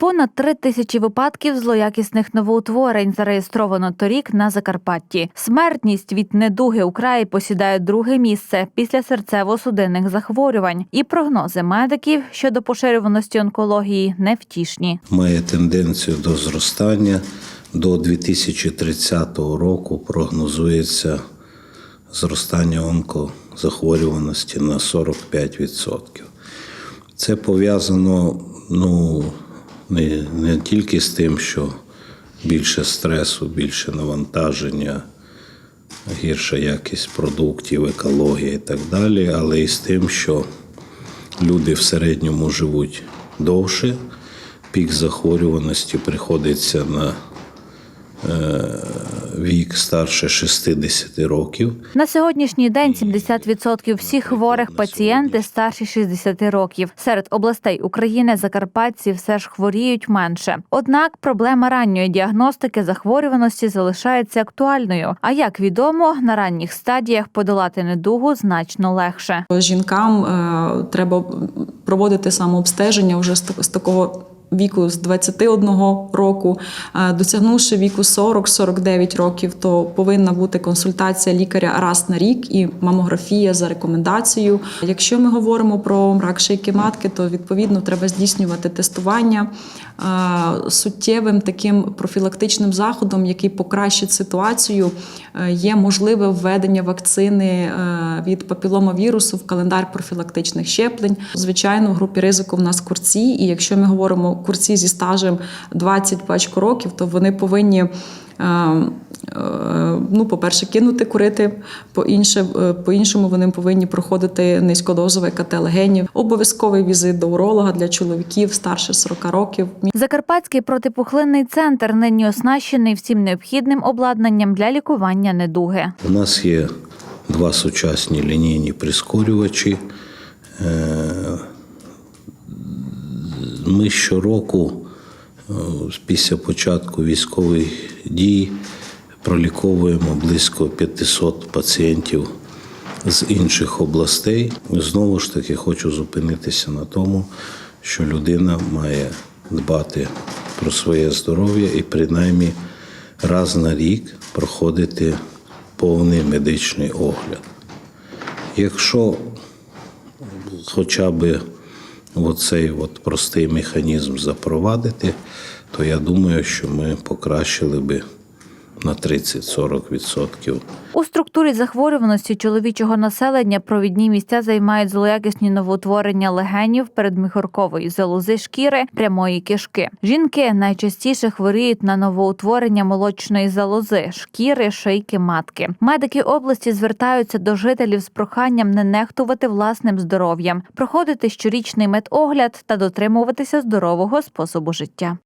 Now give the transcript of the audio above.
Понад три тисячі випадків злоякісних новоутворень зареєстровано торік на Закарпатті. Смертність від недуги у краї посідає друге місце після серцево-судинних захворювань. І прогнози медиків щодо поширюваності онкології невтішні. має тенденцію до зростання. До 2030 року прогнозується зростання онкозахворюваності на 45%. Це пов'язано ну, не, не тільки з тим, що більше стресу, більше навантаження, гірша якість продуктів, екологія і так далі, але і з тим, що люди в середньому живуть довше, пік захворюваності приходиться на е, вік старше 60 років. На сьогоднішній день 70% всіх хворих пацієнти старші 60 років. Серед областей України закарпатці все ж хворіють менше. Однак проблема ранньої діагностики захворюваності залишається актуальною. А як відомо, на ранніх стадіях подолати недугу значно легше. Жінкам е, треба проводити самообстеження вже з, так- з такого. Віку з 21 року, досягнувши віку 40-49 років, то повинна бути консультація лікаря раз на рік і мамографія за рекомендацією. Якщо ми говоримо про рак шийки матки, то відповідно треба здійснювати тестування суттєвим таким профілактичним заходом, який покращить ситуацію, е, є можливе введення вакцини е, від папіломавірусу в календар профілактичних щеплень. Звичайно, в групі ризику в нас курці, і якщо ми говоримо курці зі стажем 20 пачку років, то вони повинні. е, е, Ну, по-перше, кинути курити, по-інше, е, по-іншому вони повинні проходити низькодозове КТ легенів, обов'язковий візит до уролога для чоловіків старше 40 років. Закарпатський протипухлинний центр нині оснащений всім необхідним обладнанням для лікування недуги. У нас є два сучасні лінійні прискорювачі. Ми щороку, е, після початку військових дій, проліковуємо близько 500 пацієнтів з інших областей. Знову ж таки, хочу зупинитися на тому, що людина має дбати про своє здоров'я і принаймні раз на рік проходити повний медичний огляд. Якщо хоча б оцей от простий механізм запровадити, то я думаю, що ми покращили би на 30-40% У структурі захворюваності чоловічого населення провідні місця займають злоякісні новоутворення легенів, передміхоркової залози шкіри, прямої кишки. Жінки найчастіше хворіють на новоутворення молочної залози, шкіри, шийки матки. Медики області звертаються до жителів з проханням не нехтувати власним здоров'ям, проходити щорічний медогляд та дотримуватися здорового способу життя.